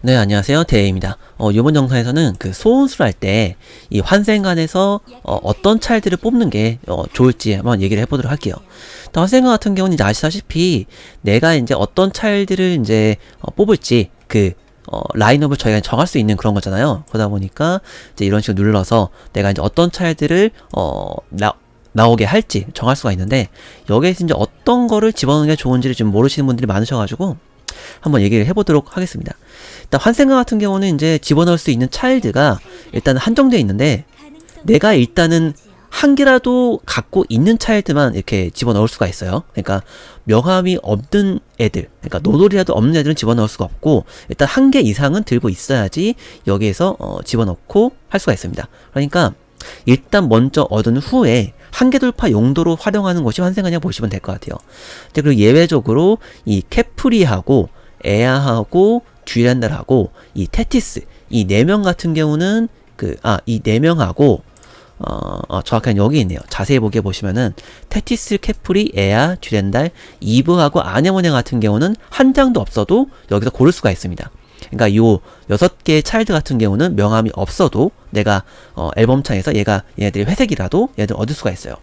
네, 안녕하세요. 대입니다. 어, 이번 영상에서는 그 소원수를 할 때 이 환생관에서 어, 떤 차일들을 뽑는 게 어, 좋을지 한번 얘기를 해보도록 할게요. 환생관 같은 경우는 이제 아시다시피 내가 이제 어떤 차일들을 이제 어, 뽑을지 그 어, 라인업을 저희가 정할 수 있는 그런 거잖아요. 그러다 보니까 이제 이런 식으로 눌러서 내가 이제 어떤 차일들을 어, 나, 나오게 할지 정할 수가 있는데 여기에서 이제 어떤 거를 집어넣는 게 좋은지를 좀 모르시는 분들이 많으셔가지고 한번 얘기를 해보도록 하겠습니다. 일단 환생과 같은 경우는 이제 집어넣을 수 있는 차일드가 일단 한정되어 있는데 내가 일단은 한 개라도 갖고 있는 차일드만 이렇게 집어넣을 수가 있어요. 그러니까 명함이 없는 애들, 그러니까 노돌이라도 없는 애들은 집어넣을 수가 없고 일단 한 개 이상은 들고 있어야지 여기에서 어, 집어넣고 할 수가 있습니다. 그러니까 일단 먼저 얻은 후에 한계 돌파 용도로 활용하는 것이 환생하냐 보시면 될 것 같아요. 그리고 예외적으로 이 캐프리하고 에아하고 쥐란달하고 이 테티스 이 네 명 같은 경우는 그 아 이 네 명하고 어, 어, 정확한 여기 있네요. 자세히 보게 보시면은 테티스, 캐프리, 에아, 쥐렌달, 이브하고 아네모네 같은 경우는 한 장도 없어도 여기서 고를 수가 있습니다. 그러니까 요 여섯 개의 차일드 같은 경우는 명함이 없어도 내가 어, 앨범 창에서 얘가 얘네들이 회색이라도 얘들 얻을 수가 있어요.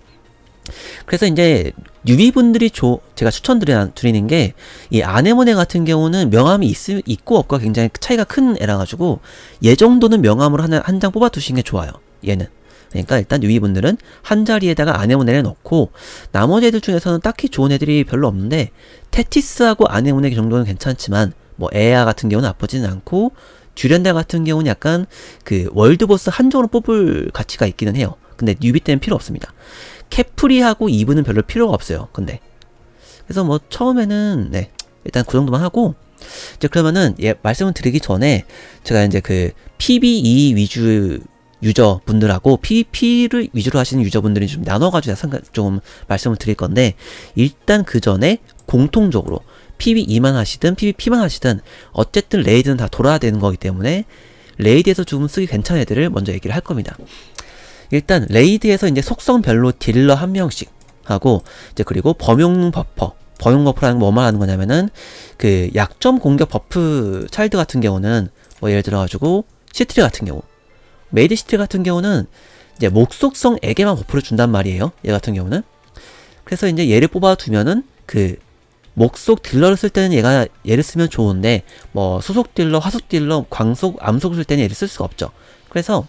그래서 이제 뉴비분들이 조, 제가 추천드리는 게 이 아네모네 같은 경우는 명함이 있, 있고 없고 굉장히 차이가 큰 애라 가지고 얘 정도는 명함으로 한 장 뽑아 두시는 게 좋아요. 얘는. 그러니까 일단 뉴비분들은 한 자리에다가 아네모네를 넣고 나머지 애들 중에서는 딱히 좋은 애들이 별로 없는데 테티스하고 아네모네 정도는 괜찮지만 뭐 에아 같은 경우는 나쁘지는 않고 듀렌달 같은 경우는 약간 그 월드보스 한정으로 뽑을 가치가 있기는 해요. 근데 뉴비 때는 필요 없습니다. 캐프리하고 이브는 별로 필요가 없어요. 근데 그래서 뭐 처음에는 네 일단 그 정도만 하고 이제 그러면은 예 말씀을 드리기 전에 제가 이제 그 PBE 위주 유저 분들하고 PVP를 위주로 하시는 유저분들이 좀 나눠가지고 좀 말씀을 드릴 건데 일단 그 전에 공통적으로 PVE만 하시든 PVP만 하시든 어쨌든 레이드는 다 돌아야 되는 거기 때문에 레이드에서 조금 쓰기 괜찮은 애들을 먼저 얘기를 할 겁니다. 일단 레이드에서 이제 속성별로 딜러 한 명씩 하고 이제 그리고 범용 버퍼 범용 버프라는 거 뭐만 하는 거냐면은 그 약점 공격 버프 차일드 같은 경우는 뭐 예를 들어 가지고 시트리 같은 경우 메이드 시트리 같은 경우는 이제 목속성에게만 버프를 준단 말이에요. 얘 같은 경우는 그래서 이제 얘를 뽑아 두면은 그 목속 딜러를 쓸 때는 얘가 얘를 쓰면 좋은데 뭐 수속 딜러, 화속 딜러, 광속, 암속을 쓸 때는 얘를 쓸 수가 없죠. 그래서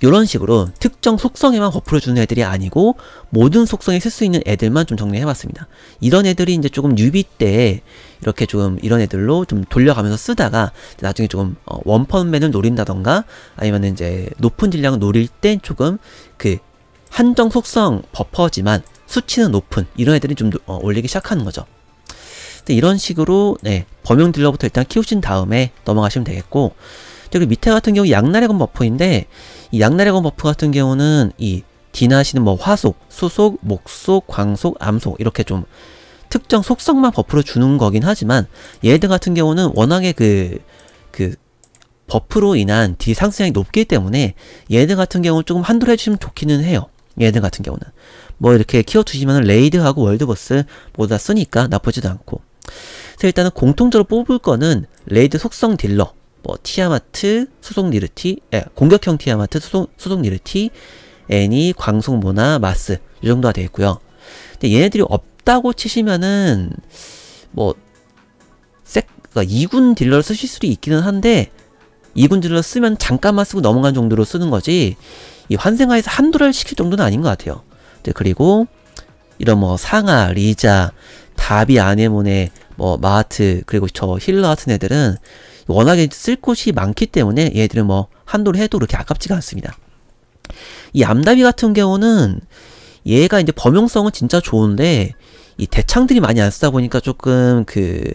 이런 식으로 특정 속성에만 버프를 주는 애들이 아니고 모든 속성에 쓸 수 있는 애들만 좀 정리해봤습니다. 이런 애들이 이제 조금 뉴비 때 이렇게 좀 이런 애들로 좀 돌려가면서 쓰다가 나중에 조금 어, 원펀맨을 노린다던가 아니면 이제 높은 질량을 노릴 때 조금 그 한정 속성 버퍼지만 수치는 높은 이런 애들이 좀 어, 올리기 시작하는 거죠. 이런 식으로 네, 범용 딜러부터 일단 키우신 다음에 넘어가시면 되겠고 그리고 밑에 같은 경우 양날의건 버프인데 이 양날의건 버프 같은 경우는 이 디나시는 뭐 화속, 수속, 목속, 광속, 암속 이렇게 좀 특정 속성만 버프로 주는 거긴 하지만 얘들 같은 경우는 워낙에 그, 그, 버프로 인한 딜 상승량이 높기 때문에 얘들 같은 경우는 조금 한도로 해주시면 좋기는 해요. 얘들 같은 경우는. 뭐 이렇게 키워두시면 레이드하고 월드버스 모두 다 쓰니까 나쁘지도 않고. 그래서 일단은 공통적으로 뽑을 거는 레이드 속성 딜러, 뭐 티아마트, 수속 니르티, 에, 공격형 티아마트, 수속, 수속 니르티, 애니, 광속 모나, 마스 이 정도가 되어 있고요. 근데 얘네들이 없다고 치시면은 뭐 색, 그러니까 2군 딜러를 쓰실 수도 있기는 한데 2군 딜러 쓰면 잠깐만 쓰고 넘어간 정도로 쓰는 거지 이 환생화에서 한도를 시킬 정도는 아닌 것 같아요. 네, 그리고 이런 뭐 상아, 리자, 다비 아네모네, 뭐 마하트 그리고 저 힐러 같은 애들은 워낙에 쓸 곳이 많기 때문에 얘들은 뭐 한도를 해도 그렇게 아깝지가 않습니다. 이 암다비 같은 경우는 얘가 이제 범용성은 진짜 좋은데 이 대창들이 많이 안 쓰다 보니까 조금 그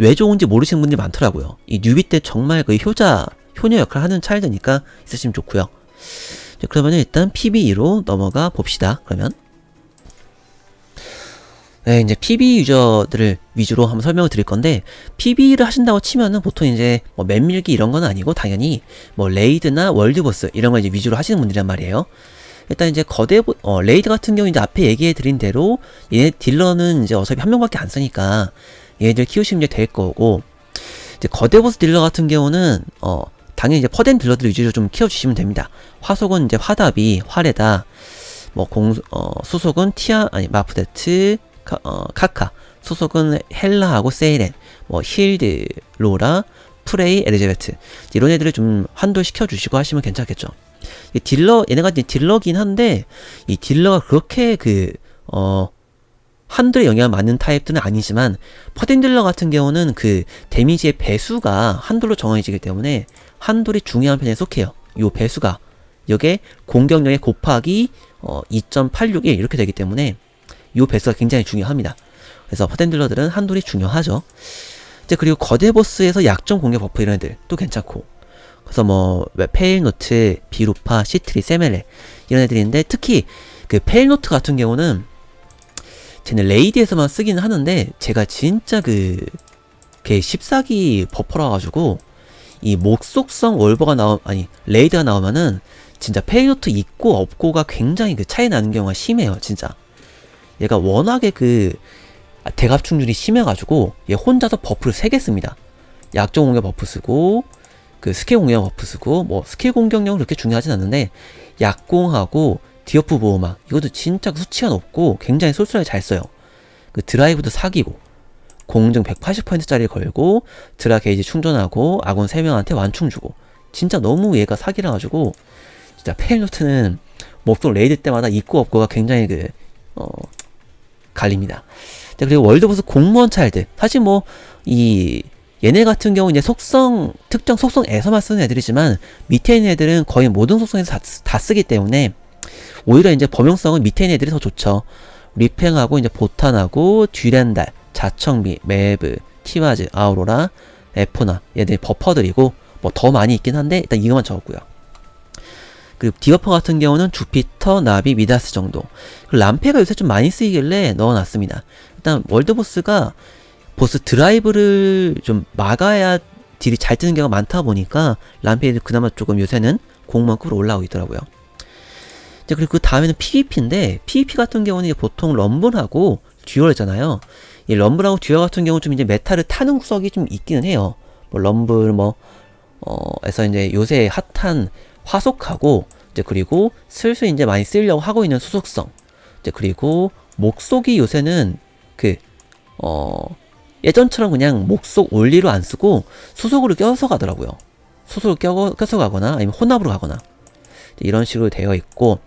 왜 좋은지 모르시는 분들이 많더라고요. 이 뉴비 때 정말 그 효자 효녀 역할 하는 차일드니까 있으시면 좋고요. 그러면 일단 PBE로 넘어가 봅시다. 그러면 네, 이제 PB 유저들을 위주로 한번 설명을 드릴 건데 PB를 하신다고 치면은 보통 이제 뭐 맨밀기 이런 건 아니고 당연히 뭐 레이드나 월드보스 이런 걸 이제 위주로 하시는 분들이란 말이에요. 일단 이제 거대 어, 레이드 같은 경우 이제 앞에 얘기해 드린 대로 얘 딜러는 이제 어차피 한 명밖에 안 쓰니까 얘들 키우시면 될 거고 이제 거대 보스 딜러 같은 경우는 어 당연히 이제 퍼덴 딜러들 위주로 좀 키워주시면 됩니다. 화속은 이제 화답이 화레다, 뭐 공, 어, 수속은 티아, 아니, 마프데트, 카, 어, 카카, 수속은 헬라하고 세이렌, 뭐 힐드, 로라, 프레이, 엘리자베트 이런 애들을 좀 한도 시켜주시고 하시면 괜찮겠죠. 이 딜러 얘네가 이제 딜러긴 한데 이 딜러가 그렇게 그 어 한도에 영향을 받는 타입들은 아니지만 퍼덴 딜러 같은 경우는 그 데미지의 배수가 한도로 정해지기 때문에 한돌이 중요한 편에 속해요. 요 배수가 여기에 공격력의 곱하기 어, 2.861 이렇게 되기 때문에 요 배수가 굉장히 중요합니다. 그래서 퍼덴딜러들은 한돌이 중요하죠. 이제 그리고 거대 보스에서 약점 공격 버프 이런 애들 또 괜찮고 그래서 뭐 페일노트, 비루파, 시트리, 세멜레 이런 애들인데 특히 그 페일노트 같은 경우는 쟤는 레이디에서만 쓰기는 하는데 제가 진짜 그, 걔 14기 버퍼라 가지고 이 목속성 월버가 나오 아니 레이드가 나오면은 진짜 페이노트 있고 없고가 굉장히 그 차이 나는 경우가 심해요 진짜. 얘가 워낙에 그 대갑 충돌이 심해가지고 얘 혼자서 버프를 3개 씁니다. 약점 공격 버프 쓰고 그 스킬 공격 버프 쓰고 뭐 스킬 공격력은 그렇게 중요하진 않는데 약공하고 디어프 보호막. 이것도 진짜 수치가 높고 굉장히 쏠쏠하게 잘 써요. 그 드라이브도 사기고 공증 180%짜리 걸고 드라 게이지 충전하고 아군 3명한테 완충 주고. 진짜 너무 얘가 사기라 가지고 진짜 페일노트는 목동 레이드 때마다 있고 없고가 굉장히 그 어, 갈립니다. 그리고 월드보스 공무원 차일드. 사실 뭐 이 얘네 같은 경우 이제 속성 특정 속성에서만 쓰는 애들이지만 밑에 있는 애들은 거의 모든 속성에서 다, 다 쓰기 때문에 오히려 이제 범용성은 밑에 있는 애들이 더 좋죠. 리팽하고 이제 보탄하고 듀렌달 자청비, 매브, 티와즈, 아우로라, 에포나 얘들 버퍼들이고 뭐 더 많이 있긴 한데 일단 이것만 적었고요. 그리고 디어퍼 같은 경우는 주피터, 나비, 미다스 정도. 그리고 람페가 요새 좀 많이 쓰이길래 넣어놨습니다. 일단 월드보스가 보스 드라이브를 좀 막아야 딜이 잘 뜨는 경우가 많다 보니까 람페이 그나마 조금 요새는 공무원급으로 올라오고 있더라고요. 이제 그리고 그 다음에는 PVP인데 PVP 같은 경우는 보통 럼블하고 듀얼이잖아요. 이 럼블하고 듀얼 같은 경우 좀 이제 메타를 타는 구석이 좀 있기는 해요. 뭐 럼블 뭐 어에서 이제 요새 핫한 화속하고 이제 그리고 슬슬 이제 많이 쓰려고 하고 있는 수속성 이제 그리고 목속이 요새는 그 어 예전처럼 그냥 목속 올리로 안 쓰고 수속으로 껴서 가더라고요. 수속을 껴, 껴서 가거나 아니면 혼합으로 가거나 이런 식으로 되어 있고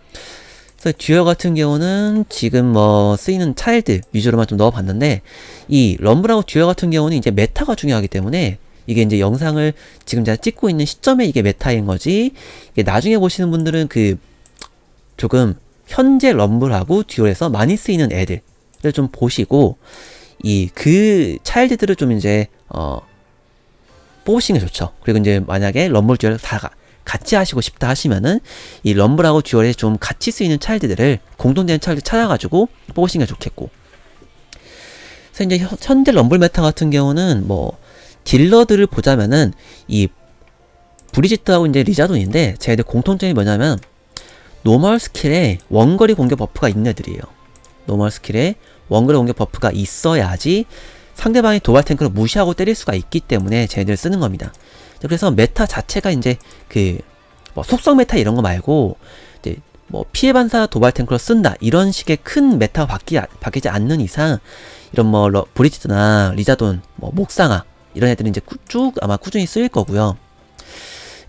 그래서 듀얼 같은 경우는 지금 뭐 쓰이는 차일드 위주로만 좀 넣어봤는데 이 럼블하고 듀얼 같은 경우는 이제 메타가 중요하기 때문에 이게 이제 영상을 지금 제가 찍고 있는 시점에 이게 메타인 거지 나중에 보시는 분들은 그 조금 현재 럼블하고 듀얼에서 많이 쓰이는 애들을 좀 보시고 이 그 차일드들을 좀 이제 어 뽑으시는 게 좋죠. 그리고 이제 만약에 럼블 듀얼 다 같이 하시고 싶다 하시면은 이 럼블하고 듀얼에 좀 같이 쓰이는 차일드들을 공동되는 차일드 찾아가지고 뽑으시는 게 좋겠고 그래서 이제 현재 럼블 메타 같은 경우는 뭐 딜러들을 보자면은 이 브리지트하고 이제 리자돈인데 쟤들 공통점이 뭐냐면 노멀 스킬에 원거리 공격 버프가 있는 애들이에요. 노멀 스킬에 원거리 공격 버프가 있어야지 상대방이 도발 탱크를 무시하고 때릴 수가 있기 때문에 쟤들 쓰는 겁니다. 그래서 메타 자체가 이제 그 뭐 속성 메타 이런 거 말고 이제 뭐 피해 반사 도발 탱크로 쓴다 이런 식의 큰 메타가 바뀌, 바뀌지 않는 이상 이런 뭐 러, 브리지드나 리자돈 뭐 목상아 이런 애들은 이제 쭉 아마 꾸준히 쓰일 거고요.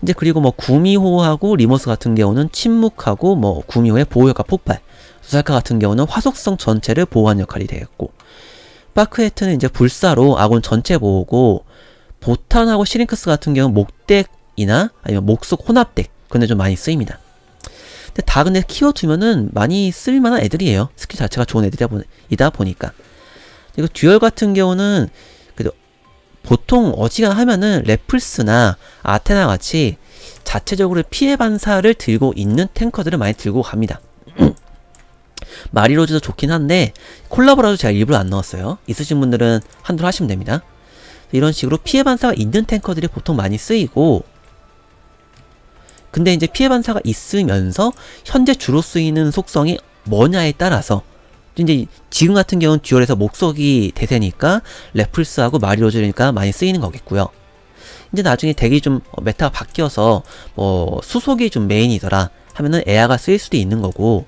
이제 그리고 뭐 구미호하고 리모스 같은 경우는 침묵하고 뭐 구미호의 보호 효과 폭발 수살카 같은 경우는 화속성 전체를 보호하는 역할이 되겠고 파크헤트는 이제 불사로 아군 전체 보호고 보탄하고 시링크스 같은 경우는 목덱이나 아니면 목속 혼합덱 그런데 좀 많이 쓰입니다. 근데 다 근데 키워두면은 많이 쓸만한 애들이에요. 스킬 자체가 좋은 애들이다 보니까. 그리고 듀얼 같은 경우는 그래도 보통 어지간하면은 레플스나 아테나 같이 자체적으로 피해 반사를 들고 있는 탱커들을 많이 들고 갑니다. 마리로즈도 좋긴 한데 콜라보라도 제가 일부러 안 넣었어요. 있으신 분들은 한두 하시면 됩니다. 이런 식으로 피해 반사가 있는 탱커들이 보통 많이 쓰이고 근데 이제 피해 반사가 있으면서 현재 주로 쓰이는 속성이 뭐냐에 따라서 이제 지금 같은 경우는 듀얼에서 목속이 대세니까 레플스하고 마리오즈니까 많이 쓰이는 거겠고요. 이제 나중에 덱이 좀 어, 메타가 바뀌어서 뭐 수속이 좀 메인이더라 하면은 에아가 쓰일 수도 있는 거고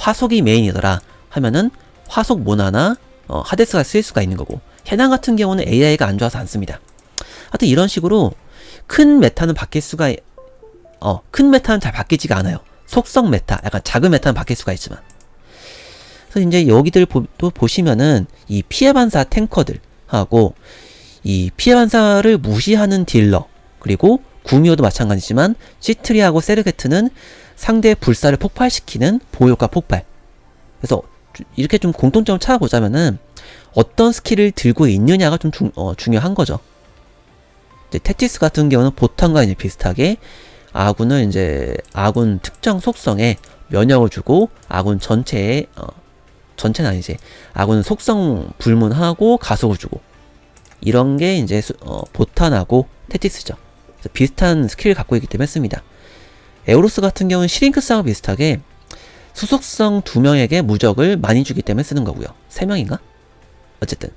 화속이 메인이더라 하면은 화속 모나나 어, 하데스가 쓰일 수가 있는 거고 해당 같은 경우는 AI가 안 좋아서 안 씁니다. 하여튼 이런 식으로 큰 메타는 바뀔 수가 어, 큰 메타는 잘 바뀌지가 않아요. 속성 메타, 약간 작은 메타는 바뀔 수가 있지만. 그래서 이제 여기들 보, 또 보시면은 이 피해 반사 탱커들 하고 이 피해 반사를 무시하는 딜러 그리고 구미호도 마찬가지지만 시트리하고 세르게트는 상대의 불사를 폭발시키는 보호효과 폭발. 그래서 주- 이렇게 좀 공통점을 찾아보자면은 어떤 스킬을 들고 있느냐가 좀 중, 어, 중요한 거죠. 이제 테티스 같은 경우는 보탄과 이제 비슷하게 아군을 이제 아군 특정 속성에 면역을 주고 아군 전체에 어, 전체는 아니지 아군 속성 불문하고 가속을 주고 이런 게 이제 수- 어, 보탄하고 테티스죠. 그래서 비슷한 스킬을 갖고 있기 때문에 씁니다. 에오로스 같은 경우는 시링크스하고 비슷하게 수속성 두 명에게 무적을 많이 주기 때문에 쓰는 거고요. 세 명인가? 어쨌든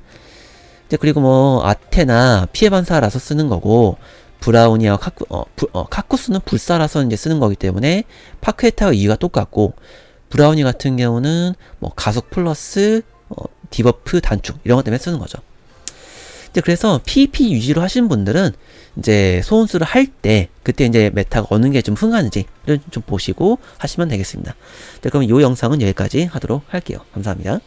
이제 그리고 뭐 아테나 피해 반사라서 쓰는 거고 브라우니와 카쿠 어, 부- 어, 카쿠스는 불사라서 이제 쓰는 거기 때문에 파크에타와 이유가 똑같고 브라우니 같은 경우는 뭐 가속 플러스 어, 디버프 단축 이런 것 때문에 쓰는 거죠. 이제 그래서 PVP 유지로 하시는 분들은 이제 소원수를 할 때 그때 이제 메타가 어느 게 좀 흥하는지를 좀 보시고 하시면 되겠습니다. 네, 그럼 이 영상은 여기까지 하도록 할게요. 감사합니다.